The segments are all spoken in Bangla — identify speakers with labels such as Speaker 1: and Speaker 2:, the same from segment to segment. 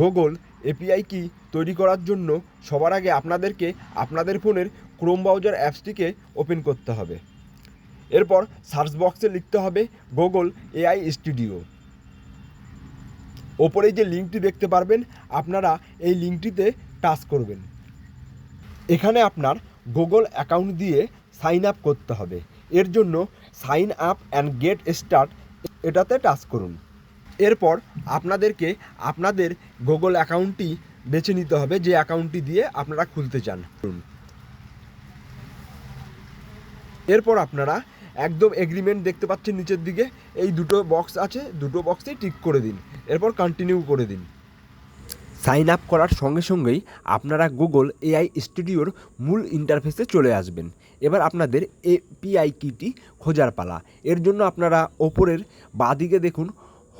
Speaker 1: গুগল এপিআই কি তৈরি করার জন্য সবার আগে আপনাদেরকে আপনাদের ফোনের ক্রোম ব্রাউজার অ্যাপসটিকে ওপেন করতে হবে। এরপর সার্চ বক্সে লিখতে হবে গুগল এআই স্টুডিও। ওপরে যে লিঙ্কটি দেখতে পারবেন, আপনারা এই লিঙ্কটিতে টাচ করবেন। এখানে আপনার গুগল অ্যাকাউন্ট দিয়ে সাইন আপ করতে হবে। এর জন্য sign up and get start এটাতে টাচ করুন। এরপর আপনাদেরকে আপনাদের গুগল অ্যাকাউন্টটি বেছে নিতে হবে, যে অ্যাকাউন্টটি দিয়ে আপনারা খুলতে চান। এরপর আপনারা একদম এগ্রিমেন্ট দেখতে পাচ্ছেন নিচের দিকে, এই দুটো বক্স আছে, দুটো বক্সেই টিক করে দিন। এরপর কন্টিনিউ করে দিন। সাইন আপ করার সঙ্গে সঙ্গেই আপনারা গুগল এআই স্টুডিওর মূল ইন্টারফেসে চলে আসবেন। এবার আপনাদের এপিআই কিটি খোঁজার পালা। এর জন্য আপনারা ওপরের বাঁদিকে দেখুন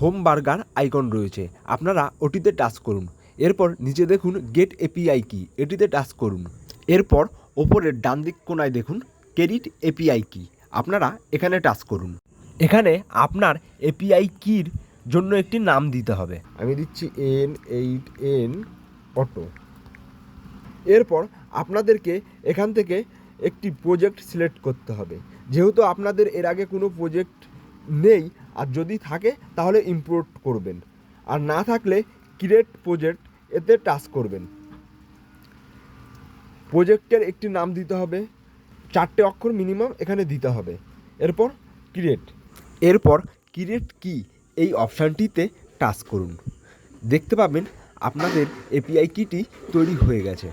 Speaker 1: হোম বার্গার আইকন রয়েছে। আপনারা ওটিতে টাচ করুন। এরপর নিচে দেখুন গেট এপিআই কি। এটিতে টাচ করুন। এরপর ওপরের ডান দিক কোনায় দেখুন ক্রেডিট এপিআই কি। আপনারা এখানে টাচ করুন। এখানে আপনার এপিআই কির জন্য একটি নাম দিতে হবে। আমি দিচ্ছি এন এইট এন অটো। এরপর আপনাদেরকে এখান থেকে একটি প্রজেক্ট সিলেক্ট করতে হবে। যেহেতু আপনাদের এর আগে কোনো প্রজেক্ট নেই আর যদি থাকে, তাহলে ইম্পোর্ট করবেন। আর না থাকলে ক্রিয়েট প্রজেক্ট এতে টাচ করবেন। প্রজেক্টের একটি নাম দিতে হবে, চারটে অক্ষর মিনিমাম এখানে দিতে হবে। এরপর ক্রিয়েট এরপর ক্রিয়েট কি? এই অপশানটিতে টাচ করুন। দেখতে পাবেন, আপনাদের এপিআই কিটি তৈরি হয়ে গেছে।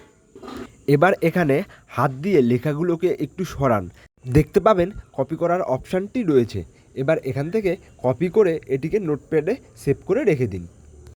Speaker 1: এবার এখানে হাত দিয়ে লেখাগুলোকে একটু সরান। দেখতে পাবেন কপি করার অপশানটি রয়েছে। এবার এখান থেকে কপি করে এটিকে নোটপ্যাডে সেভ করে রেখে দিন।